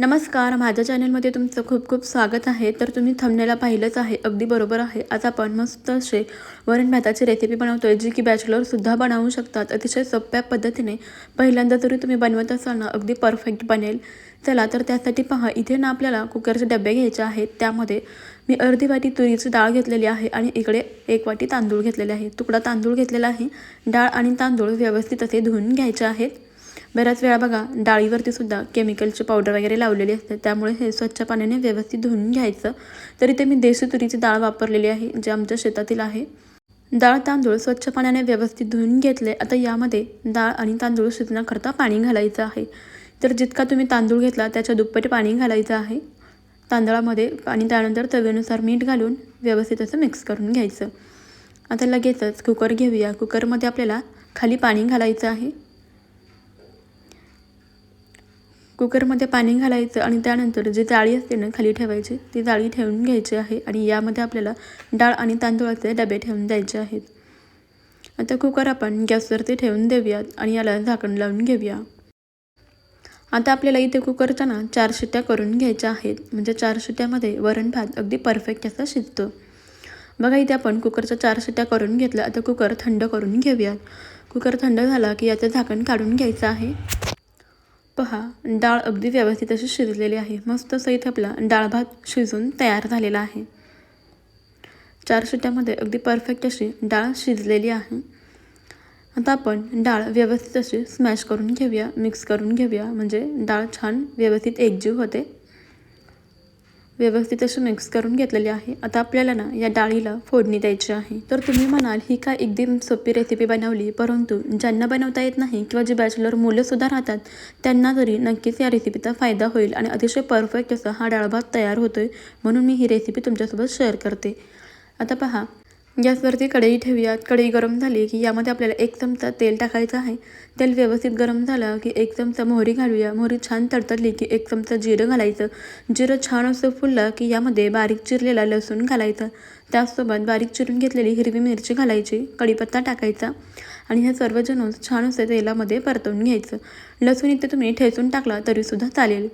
नमस्कार माझ्या चॅनलमध्ये तुमचं खूप खूप स्वागत आहे. तर तुम्ही थंबनेला पाहिलंच आहे अगदी बरोबर आहे. आज आपण मस्त असे वरण भाताची रेसिपी बनवतो आहे जी की बॅचलरसुद्धा बनवू शकतात. अतिशय सोप्या पद्धतीने पहिल्यांदा जरी तुम्ही बनवत असाल ना अगदी परफेक्ट बनेल. चला तर त्यासाठी पहा इथे ना आपल्याला कुकरचे डबे घ्यायचे आहेत. त्यामध्ये मी अर्धी वाटी तुरीची डाळ घेतलेली आहे आणि इकडे एक वाटी तांदूळ घेतलेले आहे. तुकडा तांदूळ घेतलेला आहे. डाळ आणि तांदूळ व्यवस्थित असे धुवून घ्यायचे आहेत. बऱ्याच वेळा बघा डाळीवरती सुद्धा केमिकलची पावडर वगैरे लावलेली असते त्यामुळे हे स्वच्छ पाण्याने व्यवस्थित धुवून घ्यायचं. तर इथे मी देशी तुरीची डाळ वापरलेली आहे जे आमच्या शेतातील आहे. डाळ तांदूळ स्वच्छ पाण्याने व्यवस्थित धुवून घेतले. आता यामध्ये डाळ आणि तांदूळ शिजण्याकरता पाणी घालायचं आहे. तर जितका तुम्ही तांदूळ घेतला त्याच्या दुप्पट पाणी घालायचं आहे. तांदळामध्ये आणि त्यानंतर चवीनुसार मीठ घालून व्यवस्थित असं मिक्स करून घ्यायचं. आता लगेचच कुकर घेऊया. कुकरमध्ये आपल्याला खाली पाणी घालायचं आहे. कुकरमध्ये पाणी घालायचं आणि त्यानंतर जी जाळी असते ना खाली ठेवायची ती जाळी ठेवून घ्यायची आहे आणि यामध्ये आपल्याला डाळ आणि तांदूळाचे डबे ठेवून द्यायचे आहेत. आता कुकर आपण गॅसवरती ठेवून देऊयात आणि याला झाकण लावून घेऊया. आता आपल्याला इथे कुकरच्या ना चार शिट्ट्या करून घ्यायच्या आहेत. म्हणजे चार शिट्ट्यामध्ये वरण भात अगदी परफेक्ट असा शिजतो. बघा इथे आपण कुकरच्या चार शिट्ट्या करून घेतल्या. आता कुकर थंड करून घेऊयात. कुकर थंड झाला की याचं झाकण काढून घ्यायचं आहे. पहा डाळ अगदी व्यवस्थित अशी शिजलेली आहे. मस्त सहित आपला डाळ भात शिजून तयार झालेला आहे. चार शिट्ट्यामध्ये अगदी परफेक्ट अशी डाळ शिजलेली आहे. आता आपण डाळ व्यवस्थित अशी स्मॅश करून घेऊया मिक्स करून घेऊया. म्हणजे डाळ छान व्यवस्थित एकजीव होते. व्यवस्थित अशी मिक्स करून घेतलेली आहे. आता आपल्याला ना या डाळीला फोडणी द्यायची आहे. तर तुम्ही म्हणाल ही काय एकदम सोपी रेसिपी बनवली. परंतु ज्यांना बनवता येत नाही किंवा जे बॅचलर मुलंसुद्धा राहतात त्यांना तरी नक्कीच या रेसिपीचा फायदा होईल आणि अतिशय परफेक्ट असा हा डाळभात तयार होतो आहे म्हणून मी ही रेसिपी तुमच्यासोबत शेअर करते. आता पहा गॅसवरती कढई ठेवूयात कढई गरम झाली की यामध्ये आपल्याला एक चमचा तेल टाकायचं आहे. तेल व्यवस्थित गरम झालं की एक चमचा मोहरी घालूया. मोहरी छान तडतडली की एक चमचा जिरं घालायचं. जिरं छान असं फुललं की यामध्ये बारीक चिरलेला लसूण घालायचं. त्याचसोबत बारीक चिरून घेतलेली हिरवी मिरची घालायची. कढीपत्ता टाकायचा. आणि हे सर्व छान असं तेलामध्ये परतवून घ्यायचं. लसूण इथे तुम्ही ठेचून टाकला तरीसुद्धा चालेल.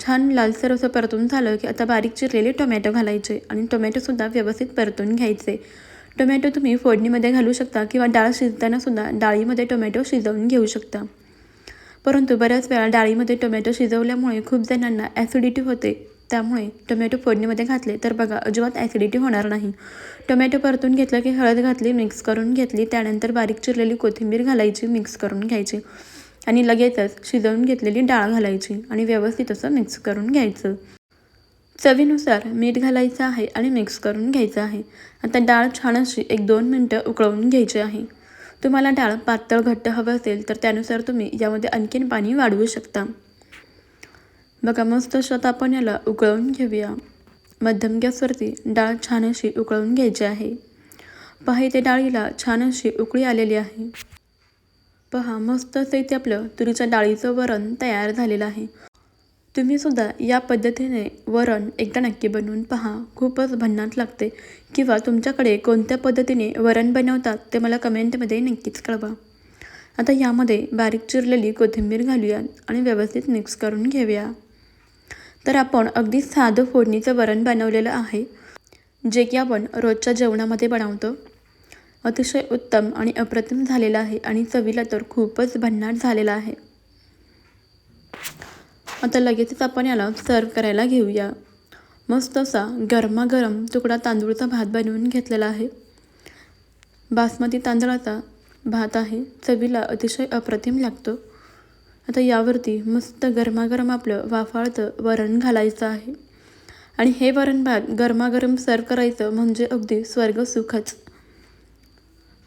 छान लालसर असं परतून झालं की आता बारीक चिरलेले टोमॅटो घालायचे आणि टोमॅटोसुद्धा व्यवस्थित परतून घ्यायचे. टोमॅटो तुम्ही फोडणीमध्ये घालू शकता किंवा डाळ शिजतानासुद्धा डाळीमध्ये टोमॅटो शिजवून घेऊ शकता. परंतु बऱ्याच वेळा डाळीमध्ये टोमॅटो शिजवल्यामुळे खूप जणांना ॲसिडिटी होते. त्यामुळे टोमॅटो फोडणीमध्ये घातले तर बघा अजिबात ॲसिडिटी होणार नाही. टोमॅटो परतून घेतलं की हळद घातली मिक्स करून घेतली त्यानंतर बारीक चिरलेली कोथिंबीर घालायची मिक्स करून घ्यायची आणि लगेचच शिजवून घेतलेली डाळ घालायची आणि व्यवस्थित असं मिक्स करून घ्यायचं. चवीनुसार मीठ घालायचं आहे आणि मिक्स करून घ्यायचं आहे. आता डाळ छान अशी एक दोन मिनटं उकळवून घ्यायची आहे. तुम्हाला डाळ पातळ घट्ट हवं असेल तर त्यानुसार तुम्ही यामध्ये आणखीन पाणी वाढवू शकता. बघा मस्त शत आपण याला उकळवून घेऊया. मध्यम गॅसवरती डाळ छान अशी उकळवून घ्यायची आहे. पहा इथे डाळीला छान अशी उकळी आलेली आहे. पहा मस्त असं इथे आपलं तुरीच्या डाळीचं वरण तयार झालेलं आहे. तुम्हीसुद्धा या पद्धतीने वरण एकदा नक्की बनवून पहा. खूपच भन्नाट लागते. किंवा तुमच्याकडे कोणत्या पद्धतीने वरण बनवतात ते मला कमेंटमध्ये नक्कीच कळवा. आता यामध्ये बारीक चिरलेली कोथिंबीर घालूया आणि व्यवस्थित मिक्स करून घेऊया. तर आपण अगदी साधं फोडणीचं वरण बनवलेलं आहे जे की आपण रोजच्या जेवणामध्ये बनवतो. अतिशय उत्तम आणि अप्रतिम झालेलं आहे आणि चवीला तर खूपच भन्नाट झालेला आहे. आता लगेचच आपण याला सर्व करायला घेऊया. मस्त असा गरमागरम तुकडा तांदूळचा भात बनवून घेतलेला आहे. बासमती तांदळाचा भात आहे. चवीला अतिशय अप्रतिम लागतो. आता यावरती मस्त गरमागरम आपलं वाफाळतं वरण घालायचं आहे. आणि हे वरण भात गरमागरम सर्व करायचं म्हणजे अगदी स्वर्ग सुखच.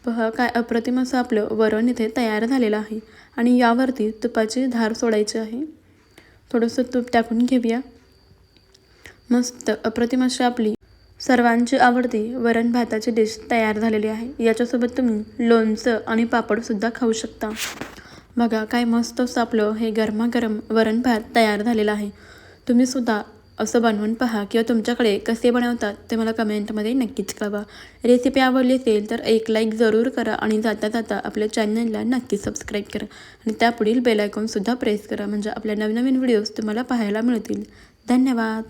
पहा काय अप्रतिम असं आपलं वरण इथे तयार झालेलं आहे. आणि यावरती तुपाची धार सोडायची आहे. थोडंसं तूप टाकून घेऊया. मस्त अप्रतिम अशी आपली सर्वांची आवडती वरण भाताची डिश तयार झालेली आहे. याच्यासोबत तुम्ही लोणचं आणि पापडसुद्धा खाऊ शकता. बघा काय मस्त असं आपलं हे गरमागरम वरण भात तयार झालेलं आहे. तुम्हीसुद्धा असं बनवून पहा किंवा तुमच्याकडे कसे बनवतात ते मला कमेंटमध्ये नक्कीच कळवा. रेसिपी आवडली असेल तर एक लाईक जरूर करा आणि जाता जाता आपल्या चॅनलला नक्की सबस्क्राईब करा. आणि त्यापुढील बेलायकॉनसुद्धा प्रेस करा म्हणजे आपल्या नवनवीन व्हिडिओज तुम्हाला पाहायला मिळतील. धन्यवाद!